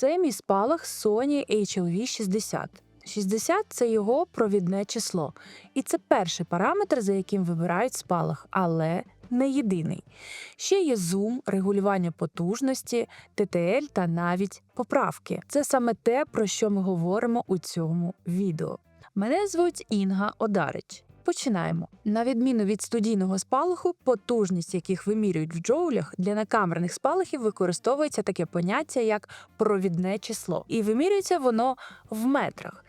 Це мій спалах Sony HLV 60. 60 – це його провідне число. І це перший параметр, за яким вибирають спалах, але не єдиний. Ще є зум, регулювання потужності, TTL та навіть поправки. Це саме те, про що ми говоримо у цьому відео. Мене звуть Інга Одарич. Починаємо. На відміну від студійного спалаху, потужність яких вимірюють в джоулях, для накамерних спалахів використовується таке поняття як провідне число, і вимірюється воно в метрах.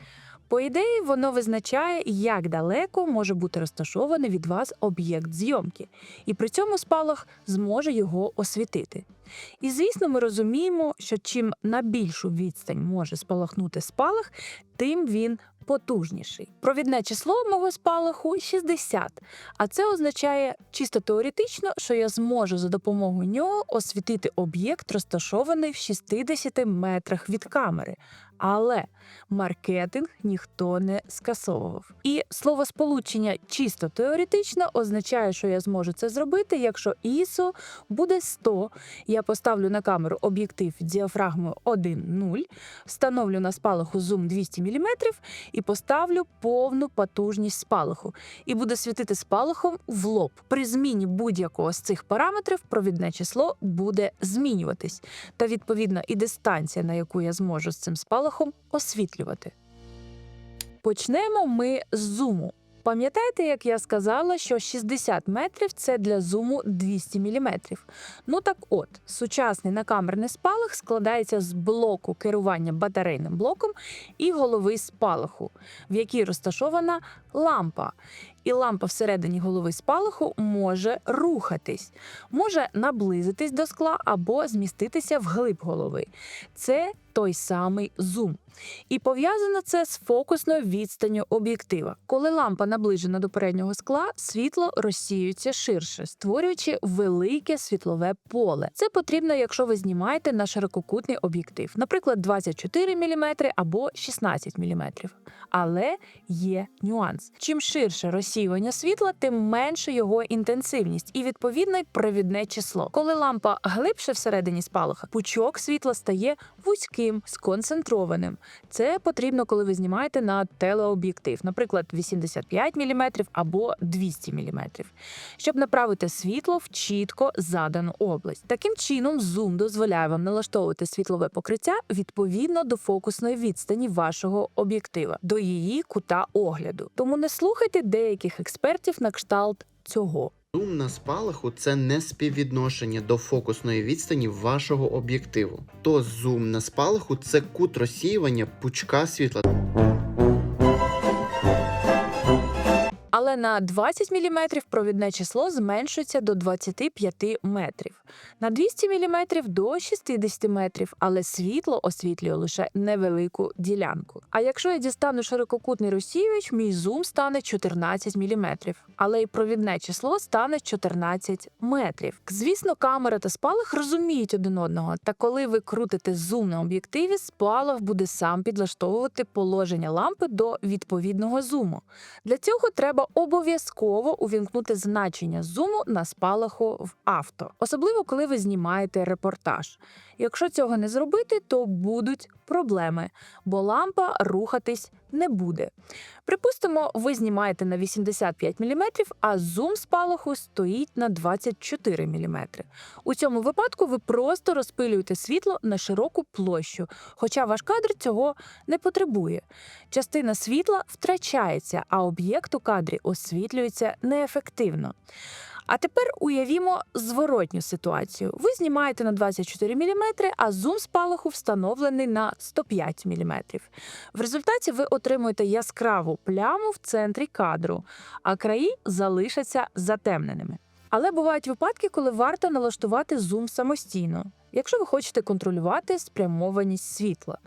По ідеї, воно визначає, як далеко може бути розташований від вас об'єкт зйомки, і при цьому спалах зможе його освітити. І звісно, ми розуміємо, що чим на більшу відстань може спалахнути спалах, тим він потужніший. Провідне число мого спалаху 60, а це означає чисто теоретично, що я зможу за допомогою нього освітити об'єкт, розташований в 60 метрах від камери. Але маркетинг ніхто не скасовував. І словосполучення чисто теоретично означає, що я зможу це зробити, якщо ISO буде 100, я поставлю на камеру об'єктив діафрагмою 1.0, встановлю на спалаху зум 200 мм і поставлю повну потужність спалаху. І буде світити спалахом в лоб. При зміні будь-якого з цих параметрів провідне число буде змінюватись, та відповідно і дистанція, на яку я зможу з цим спалахом освітлювати. Почнемо ми з зуму. Пам'ятаєте, як я сказала, що 60 метрів це для зуму 200 мм? Ну так от, сучасний накамерний спалах складається з блоку керування батарейним блоком і голови спалаху, в якій розташована лампа. І лампа всередині голови спалаху може рухатись, може наблизитись до скла або зміститися вглиб голови. Це той самий зум. І пов'язано це з фокусною відстанню об'єктива. Коли лампа наближена до переднього скла, світло розсіюється ширше, створюючи велике світлове поле. Це потрібно, якщо ви знімаєте на ширококутний об'єктив, наприклад, 24 мм або 16 мм. Але є нюанс: чим ширше розсіювання світла, тим менше його інтенсивність і відповідно й провідне число. Коли лампа глибше всередині спалаха, пучок світла стає вузьким, сконцентрованим. Це потрібно, коли ви знімаєте на телеоб'єктив, наприклад, 85 мм або 200 мм, щоб направити світло в чітко задану область. Таким чином, зум дозволяє вам налаштовувати світлове покриття відповідно до фокусної відстані вашого об'єктива, до її кута огляду. Тому не слухайте деяких експертів на кшталт цього. Зум на спалаху це не співвідношення до фокусної відстані вашого об'єктиву. То зум на спалаху це кут розсіювання пучка світла. Але на 20 мм провідне число зменшується до 25 метрів, на 200 мм до 60 метрів, але світло освітлює лише невелику ділянку. А якщо я дістану ширококутний розсіювач, мій зум стане 14 мм, але й провідне число стане 14 метрів. Звісно, камера та спалах розуміють один одного, та коли ви крутите зум на об'єктиві, спалах буде сам підлаштовувати положення лампи до відповідного зуму. Для цього треба обов'язково увімкнути значення зуму на спалаху в авто, особливо коли ви знімаєте репортаж. Якщо цього не зробити, то будуть проблеми, бо лампа рухатись не буде. Припустимо, ви знімаєте на 85 мм, а зум спалаху стоїть на 24 мм. У цьому випадку ви просто розпилюєте світло на широку площу, хоча ваш кадр цього не потребує. Частина світла втрачається, а об'єкт у кадрі освітлюється неефективно. А тепер уявімо зворотню ситуацію. Ви знімаєте на 24 мм, а зум спалаху встановлений на 105 мм. В результаті ви отримуєте яскраву пляму в центрі кадру, а краї залишаться затемненими. Але бувають випадки, коли варто налаштувати зум самостійно, якщо ви хочете контролювати спрямованість світла.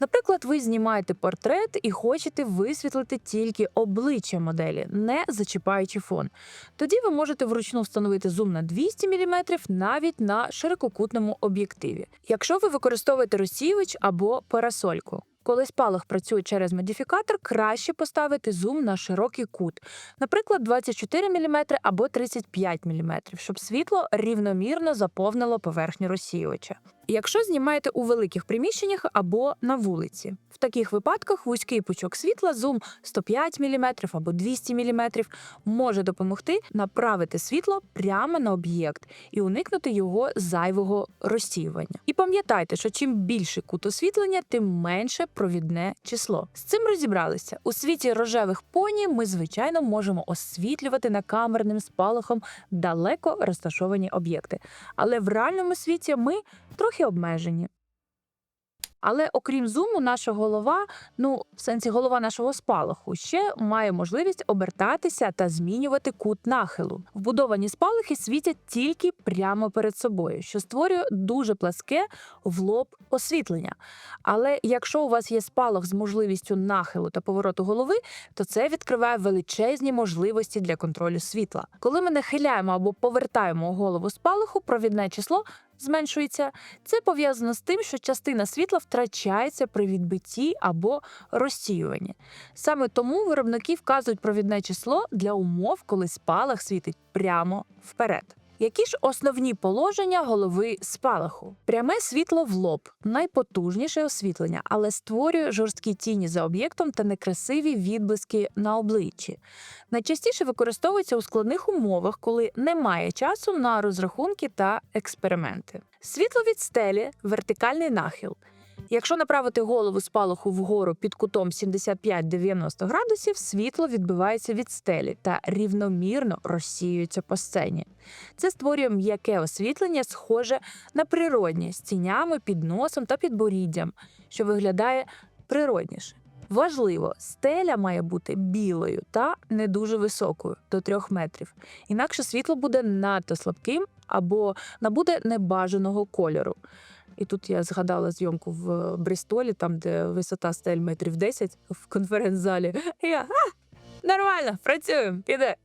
Наприклад, ви знімаєте портрет і хочете висвітлити тільки обличчя моделі, не зачіпаючи фон. Тоді ви можете вручну встановити зум на 200 мм навіть на ширококутному об'єктиві, якщо ви використовуєте розсіювач або парасольку. Коли спалах працює через модифікатор, краще поставити зум на широкий кут, наприклад, 24 мм або 35 мм, щоб світло рівномірно заповнило поверхню розсіювача. Якщо знімаєте у великих приміщеннях або на вулиці, в таких випадках вузький пучок світла, зум 105 мм або 200 мм може допомогти направити світло прямо на об'єкт і уникнути його зайвого розсіювання. І пам'ятайте, що чим більше кут освітлення, тим менше провідне число. З цим розібралися. У світі рожевих поні ми, звичайно, можемо освітлювати накамерним спалахом далеко розташовані об'єкти. Але в реальному світі ми трохи обмежені. Але окрім зуму, наша голова, ну в сенсі голова нашого спалаху, ще має можливість обертатися та змінювати кут нахилу. Вбудовані спалахи світять тільки прямо перед собою, що створює дуже пласке в лоб освітлення. Але якщо у вас є спалах з можливістю нахилу та повороту голови, то це відкриває величезні можливості для контролю світла. Коли ми нахиляємо або повертаємо голову спалаху, провідне число зменшується. Це пов'язано з тим, що частина світла втрачається при відбитті або розсіюванні. Саме тому виробники вказують провідне число для умов, коли спалах світить прямо вперед. Які ж основні положення голови спалаху? Пряме світло в лоб найпотужніше освітлення, але створює жорсткі тіні за об'єктом та некрасиві відблиски на обличчі. Найчастіше використовується у складних умовах, коли немає часу на розрахунки та експерименти. Світло від стелі вертикальний нахил. Якщо направити голову спалаху вгору під кутом 75-90 градусів, світло відбивається від стелі та рівномірно розсіюється по сцені. Це створює м'яке освітлення, схоже на природнє з тінями під носом та підборіддям, що виглядає природніше. Важливо, стеля має бути білою та не дуже високою до 3 метрів. Інакше світло буде надто слабким або набуде небажаного кольору. І тут я згадала зйомку в Брістолі, там, де висота стель метрів 10 в конференц-залі. І Я а, нормально, працюємо, піде.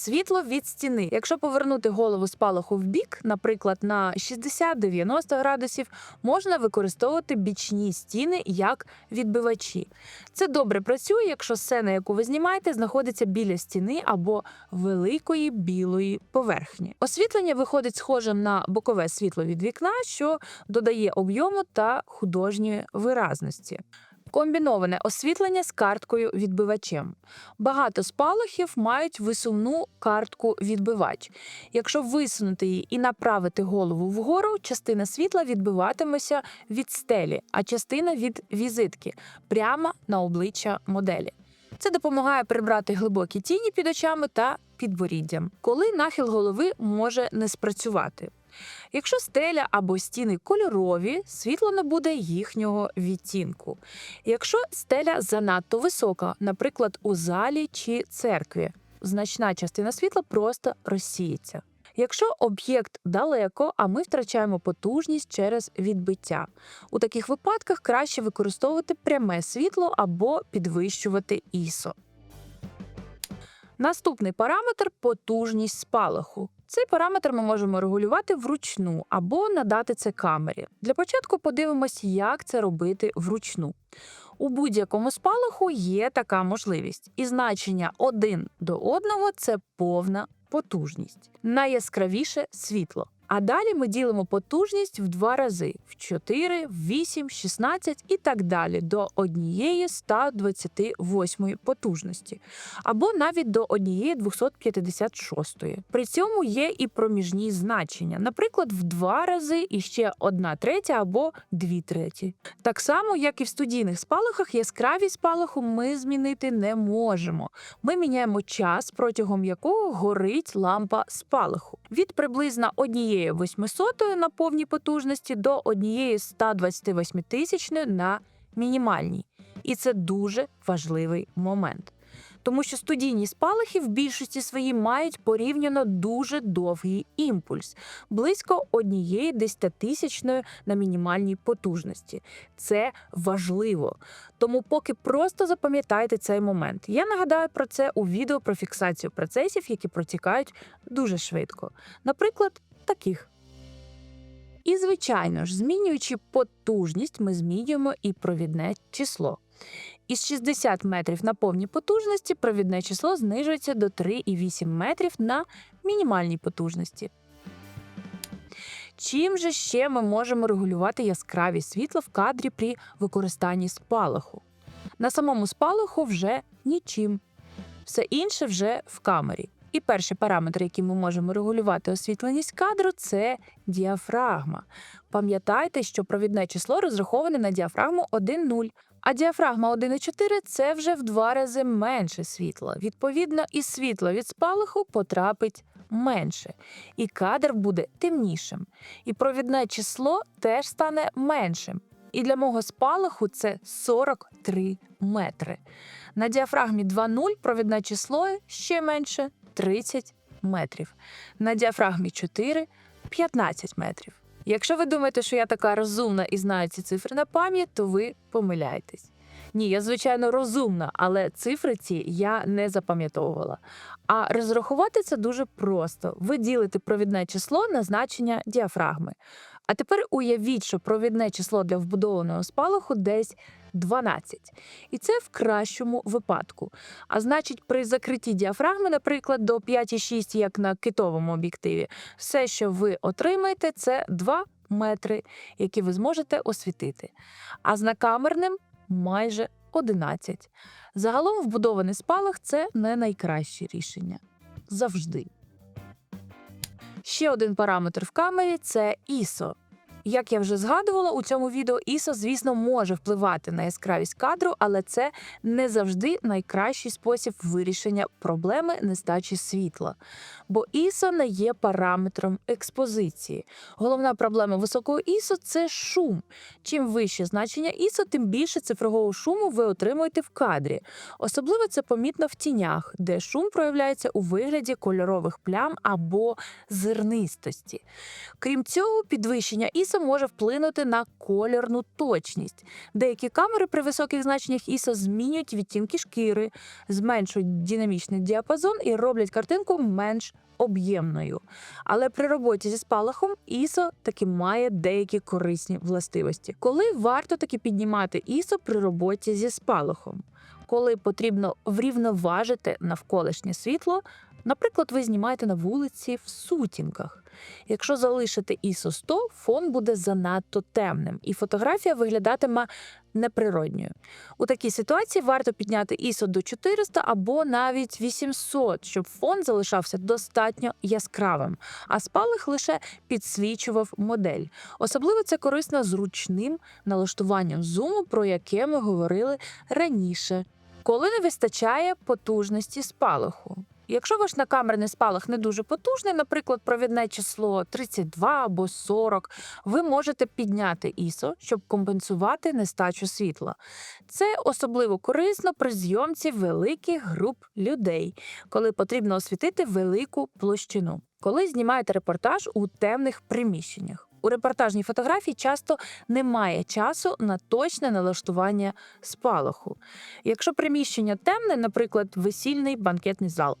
Світло від стіни. Якщо повернути голову спалаху в бік, наприклад, на 60-90 градусів, можна використовувати бічні стіни як відбивачі. Це добре працює, якщо сцена, яку ви знімаєте, знаходиться біля стіни або великої білої поверхні. Освітлення виходить схожим на бокове світло від вікна, що додає об'єму та художньої виразності. Комбіноване освітлення з карткою відбивачем. Багато спалахів мають висувну картку відбивач. Якщо висунути її і направити голову вгору, частина світла відбиватиметься від стелі, а частина від візитки прямо на обличчя моделі. Це допомагає прибрати глибокі тіні під очами та підборіддям, коли нахил голови може не спрацювати. Якщо стеля або стіни кольорові, світло не буде їхнього відтінку. Якщо стеля занадто висока, наприклад, у залі чи церкві, значна частина світла просто розсіється. Якщо об'єкт далеко, а ми втрачаємо потужність через відбиття. У таких випадках краще використовувати пряме світло або підвищувати ISO. Наступний параметр потужність спалаху. Цей параметр ми можемо регулювати вручну або надати це камері. Для початку подивимось, як це робити вручну. У будь-якому спалаху є така можливість, і значення 1 до 1 – це повна потужність. Найяскравіше світло. А далі ми ділимо потужність в два рази: в 4, в 8, 16 і так далі до однієї 128 потужності, або навіть до однієї 256. При цьому є і проміжні значення, наприклад, в два рази і ще одна третя або дві треті. Так само, як і в студійних спалахах, яскравість спалаху ми змінити не можемо. Ми міняємо час, протягом якого горить лампа спалаху. Від приблизно однієї 800 на повній потужності до однієї 128 тисячної на мінімальній. І це дуже важливий момент. Тому що студійні спалахи в більшості своїй мають порівняно дуже довгий імпульс, близько однієї десятитисячної на мінімальній потужності. Це важливо. Тому поки просто запам'ятайте цей момент. Я нагадаю про це у відео про фіксацію процесів, які протікають дуже швидко. Наприклад, таких. І, звичайно ж, змінюючи потужність, ми змінюємо і провідне число. Із 60 метрів на повній потужності провідне число знижується до 3,8 метрів на мінімальній потужності. Чим же ще ми можемо регулювати яскравість світла в кадрі при використанні спалаху? На самому спалаху вже нічим. Все інше вже в камері. І перший параметр, який ми можемо регулювати освітленість кадру, це діафрагма. Пам'ятайте, що провідне число розраховане на діафрагму 1,0, а діафрагма 1,4 – це вже в два рази менше світла. Відповідно, і світло від спалаху потрапить менше, і кадр буде темнішим. І провідне число теж стане меншим. І для мого спалаху це 43 метри. На діафрагмі 2,0 провідне число ще менше 30 метрів. На діафрагмі 4 15 метрів. Якщо ви думаєте, що я така розумна і знаю ці цифри на пам'ять, то ви помиляєтесь. Ні, я звичайно розумна, але цифри ці я не запам'ятовувала. А розрахувати це дуже просто. Ви ділите провідне число на значення діафрагми. А тепер уявіть, що провідне число для вбудованого спалаху десь 12. І це в кращому випадку. А значить, при закритті діафрагми, наприклад, до 5,6, як на китовому об'єктиві, все, що ви отримаєте, це 2 метри, які ви зможете освітити. А з накамерним майже 11. Загалом вбудований спалах це не найкраще рішення. Завжди. Ще один параметр в камері це ISO. Як я вже згадувала, у цьому відео ISO, звісно, може впливати на яскравість кадру, але це не завжди найкращий спосіб вирішення проблеми нестачі світла. Бо ISO не є параметром експозиції. Головна проблема високого ISO – це шум. Чим вище значення ISO, тим більше цифрового шуму ви отримуєте в кадрі. Особливо це помітно в тінях, де шум проявляється у вигляді кольорових плям або зернистості. Крім цього, підвищення ISO може вплинути на кольорну точність. Деякі камери при високих значеннях ISO змінюють відтінки шкіри, зменшують динамічний діапазон і роблять картинку менш об'ємною. Але при роботі зі спалахом ISO таки має деякі корисні властивості. Коли варто таки піднімати ISO при роботі зі спалахом? Коли потрібно врівноважити навколишнє світло, наприклад, ви знімаєте на вулиці в сутінках. Якщо залишити ISO 100, фон буде занадто темним, і фотографія виглядатиме неприродньою. У такій ситуації варто підняти ISO до 400 або навіть 800, щоб фон залишався достатньо яскравим, а спалах лише підсвічував модель. Особливо це корисно зручним налаштуванням зуму, про яке ми говорили раніше. Коли не вистачає потужності спалаху. Якщо ваш накамерний спалах не дуже потужний, наприклад, провідне число 32 або 40, ви можете підняти ISO, щоб компенсувати нестачу світла. Це особливо корисно при зйомці великих груп людей, коли потрібно освітити велику площину. Коли знімаєте репортаж у темних приміщеннях. У репортажній фотографії часто немає часу на точне налаштування спалаху. Якщо приміщення темне, наприклад, весільний банкетний зал,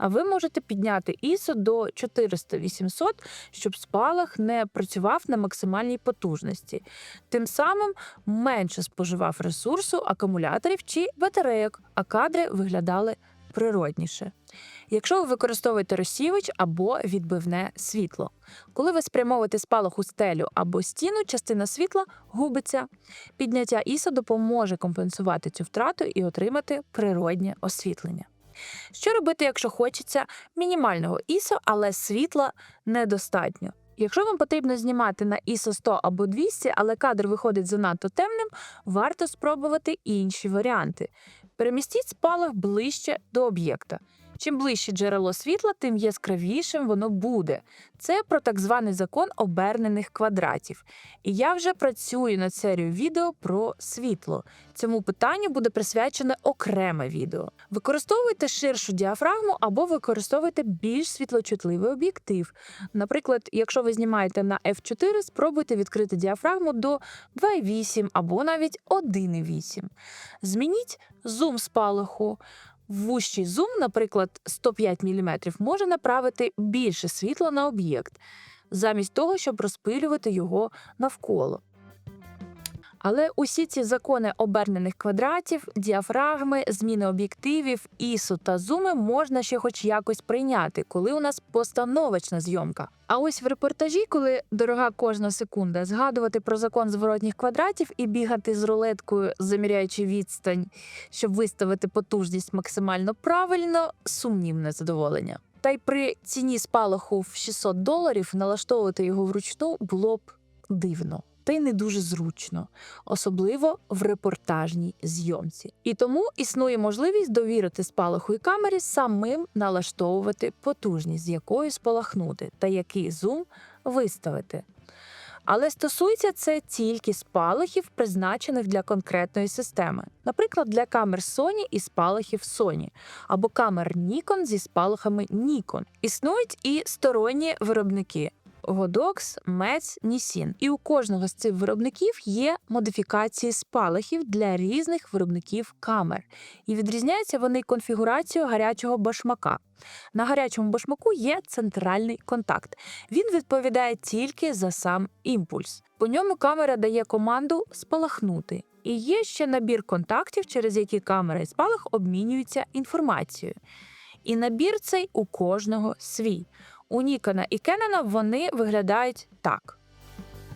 а ви можете підняти ISO до 400-800, щоб спалах не працював на максимальній потужності, тим самим менше споживав ресурсу, акумуляторів чи батарейок, а кадри виглядали природніше. Якщо ви використовуєте розсівач або відбивне світло. Коли ви спрямовуєте спалах у стелю або стіну, частина світла губиться. Підняття ISO допоможе компенсувати цю втрату і отримати природнє освітлення. Що робити, якщо хочеться мінімального ISO, але світла недостатньо? Якщо вам потрібно знімати на ISO 100 або 200, але кадр виходить занадто темним, варто спробувати інші варіанти. Перемістіть спалах ближче до об'єкта. Чим ближче джерело світла, тим яскравішим воно буде. Це про так званий закон обернених квадратів. І я вже працюю над серією відео про світло. Цьому питанню буде присвячене окреме відео. Використовуйте ширшу діафрагму або використовуйте більш світлочутливий об'єктив. Наприклад, якщо ви знімаєте на f4, спробуйте відкрити діафрагму до 2,8 або навіть 1,8. Змініть зум спалаху. Вущий зум, наприклад, 105 мм, може направити більше світла на об'єкт. замість того, щоб розпилювати його навколо. Але усі ці закони обернених квадратів, діафрагми, зміни об'єктивів, ісо та зуми можна ще хоч якось прийняти, коли у нас постановочна зйомка. А ось в репортажі, коли дорога кожна секунда, згадувати про закон зворотніх квадратів і бігати з рулеткою, заміряючи відстань, щоб виставити потужність максимально правильно, сумнівне задоволення. Та й при ціні спалаху в 600 доларів налаштовувати його вручну було б дивно. Й не дуже зручно, особливо в репортажній зйомці. І тому існує можливість довірити спалаху і камері самим налаштовувати потужність, з якою спалахнути, та який зум виставити. Але стосується це тільки спалахів, призначених для конкретної системи, наприклад, для камер Sony і спалахів Sony, або камер Nikon зі спалахами Nikon. Існують і сторонні виробники. Godox, Metz, Nissin. І у кожного з цих виробників є модифікації спалахів для різних виробників камер. І відрізняються вони конфігурацією гарячого башмака. На гарячому башмаку є центральний контакт. Він відповідає тільки за сам імпульс. По ньому камера дає команду спалахнути. І є ще набір контактів, через які камера і спалах обмінюються інформацією. І набір цей у кожного свій. У Нікона і Кенена вони виглядають так.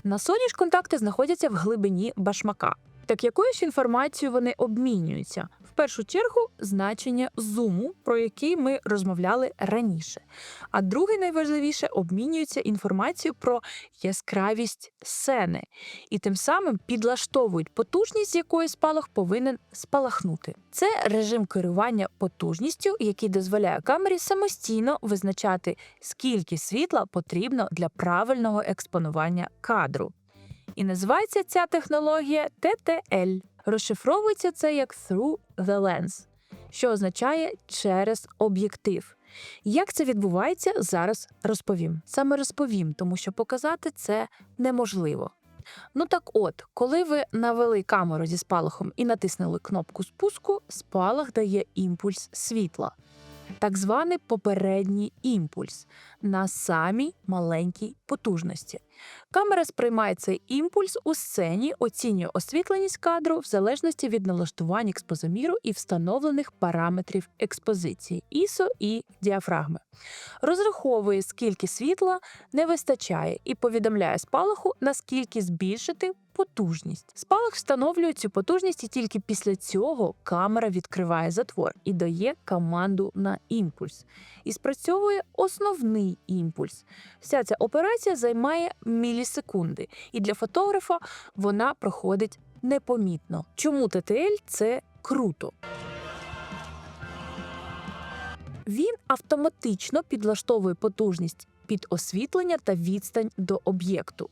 На соні ж контакти знаходяться в глибині башмака. Так якою ж інформацією вони обмінюються? Першу чергу значення зуму, про який ми розмовляли раніше. А другий найважливіше обмінюються інформацією про яскравість сцени, і тим самим підлаштовують потужність, якої спалах повинен спалахнути. Це режим керування потужністю, який дозволяє камері самостійно визначати, скільки світла потрібно для правильного експонування кадру. І називається ця технологія TTL. Розшифровується це як Through the Lens, що означає через об'єктив. Як це відбувається, зараз розповім. Саме розповім, тому що показати це неможливо. Ну так от, коли ви навели камеру зі спалахом і натиснули кнопку спуску, спалах дає імпульс світла, так званий попередній імпульс на самій маленькій потужності. Камера сприймає цей імпульс у сцені, оцінює освітленість кадру в залежності від налаштувань експозоміру і встановлених параметрів експозиції ISO і діафрагми. Розраховує, скільки світла не вистачає, і повідомляє спалаху, наскільки збільшити потужність. Спалах встановлює цю потужність, і тільки після цього камера відкриває затвор і дає команду на імпульс. І спрацьовує основний імпульс. Вся ця операція займає мілісекунди, і для фотографа вона проходить непомітно. Чому ТТЛ це круто? Він автоматично підлаштовує потужність під освітлення та відстань до об'єкту.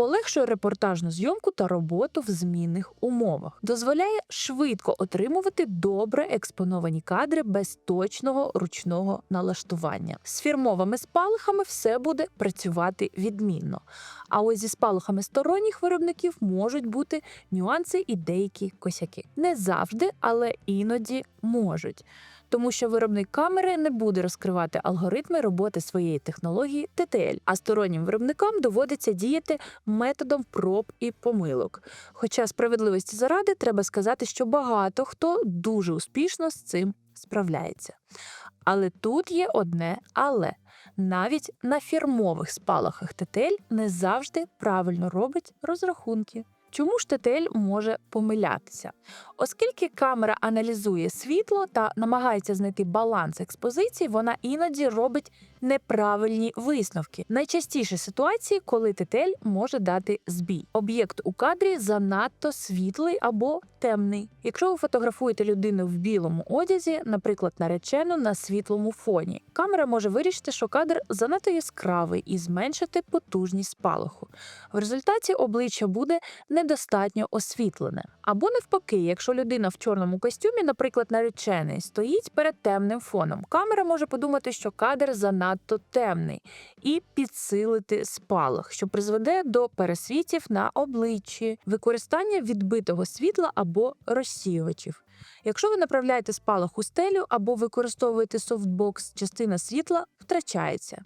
Полегшує репортажну зйомку та роботу в змінних умовах, дозволяє швидко отримувати добре експоновані кадри без точного ручного налаштування. З фірмовими спалахами все буде працювати відмінно. А ось зі спалахами сторонніх виробників можуть бути нюанси і деякі косяки. Не завжди, але іноді можуть. Тому що виробник камери не буде розкривати алгоритми роботи своєї технології TTL, а стороннім виробникам доводиться діяти методом проб і помилок. Хоча справедливості заради треба сказати, що багато хто дуже успішно з цим справляється. Але тут є одне але. Навіть на фірмових спалахах TTL не завжди правильно робить розрахунки. Чому ж ТТЛ може помилятися? Оскільки камера аналізує світло та намагається знайти баланс експозиції, вона іноді робить неправильні висновки. Найчастіше ситуації, коли ТТЛ може дати збій. Об'єкт у кадрі занадто світлий або темний. Якщо ви фотографуєте людину в білому одязі, наприклад, наречену на світлому фоні, камера може вирішити, що кадр занадто яскравий і зменшити потужність спалаху. В результаті обличчя буде недостатньо освітлене. Або навпаки, якщо людина в чорному костюмі, наприклад, наречений, стоїть перед темним фоном, камера може подумати, що кадр занадто темний, і підсилити спалах, що призведе до пересвітів на обличчі, використання відбитого світла або розсіювачів. Якщо ви направляєте спалах у стелю або використовуєте софтбокс, частина світла втрачається.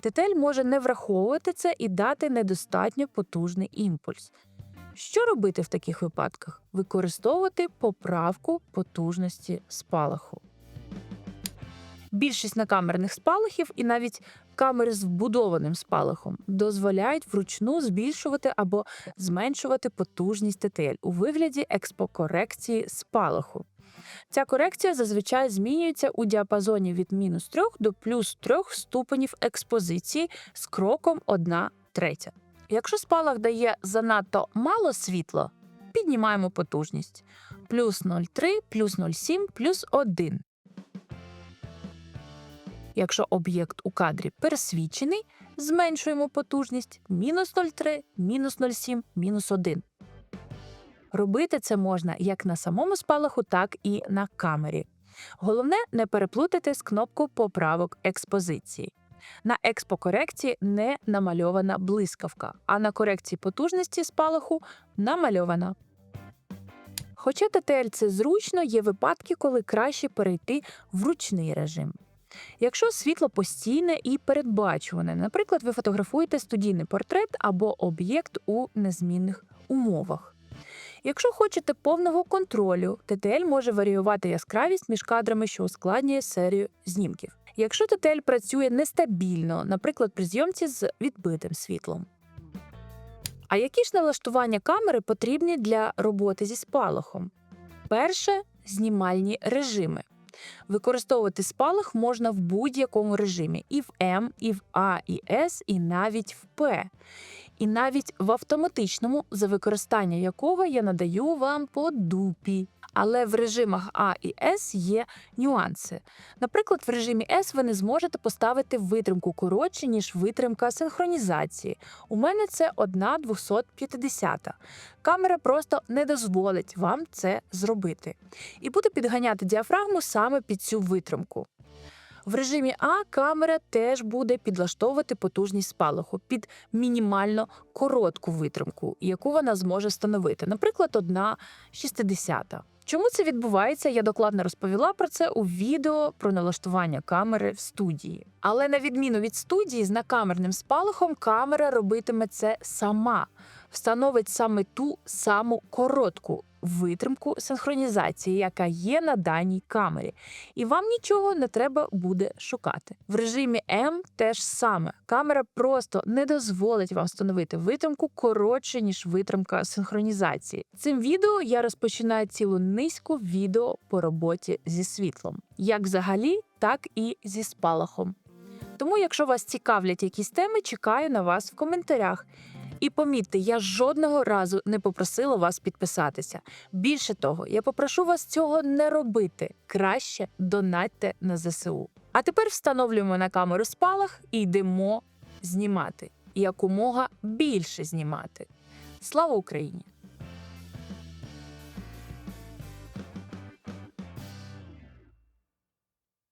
ТТЛ може не враховувати це і дати недостатньо потужний імпульс. Що робити в таких випадках? Використовувати поправку потужності спалаху. Більшість накамерних спалахів і навіть камери з вбудованим спалахом дозволяють вручну збільшувати або зменшувати потужність ТТЛ у вигляді експокорекції спалаху. Ця корекція зазвичай змінюється у діапазоні від мінус 3 до плюс 3 ступенів експозиції з кроком 1 третя. Якщо спалах дає занадто мало світла, піднімаємо потужність плюс 0,3, плюс 0,7, плюс 1. Якщо об'єкт у кадрі пересвічений, зменшуємо потужність мінус 0,3, мінус 0,7, мінус 1. Робити це можна як на самому спалаху, так і на камері. Головне не переплутати з кнопку поправок експозиції. На експокорекції не намальована блискавка, а на корекції потужності спалаху намальована. Хоча ТТЛ це зручно, є випадки, коли краще перейти в ручний режим. Якщо світло постійне і передбачуване, наприклад, ви фотографуєте студійний портрет або об'єкт у незмінних умовах. Якщо хочете повного контролю, ТТЛ може варіювати яскравість між кадрами, що ускладнює серію знімків. Якщо ТТЛ працює нестабільно, наприклад, при зйомці з відбитим світлом. А які ж налаштування камери потрібні для роботи зі спалахом? Перше знімальні режими. Використовувати спалах можна в будь-якому режимі: і в М, і в А, і С, і навіть в П. І навіть в автоматичному, за використання якого я надаю вам по дупі. Але в режимах А і С є нюанси. Наприклад, в режимі С ви не зможете поставити витримку коротше, ніж витримка синхронізації. У мене це 1 250. Камера просто не дозволить вам це зробити. І буде підганяти діафрагму саме під цю витримку. В режимі А камера теж буде підлаштовувати потужність спалаху під мінімально коротку витримку, яку вона зможе встановити, наприклад, 1,60. Чому це відбувається? Я докладно розповіла про це у відео про налаштування камери в студії. Але на відміну від студії, з накамерним спалахом камера робитиме це сама, встановить саме ту саму коротку витримку синхронізації, яка є на даній камері, і вам нічого не треба буде шукати. В режимі М теж саме камера просто не дозволить вам встановити витримку коротше ніж витримка синхронізації. Цим відео я розпочинаю цілу низку відео по роботі зі світлом, як взагалі, так і зі спалахом. Тому, якщо вас цікавлять якісь теми, чекаю на вас в коментарях. І помітьте, я жодного разу не попросила вас підписатися. Більше того, я попрошу вас цього не робити. Краще донатьте на ЗСУ. А тепер встановлюємо на камеру спалах і йдемо знімати. Якомога більше знімати. Слава Україні!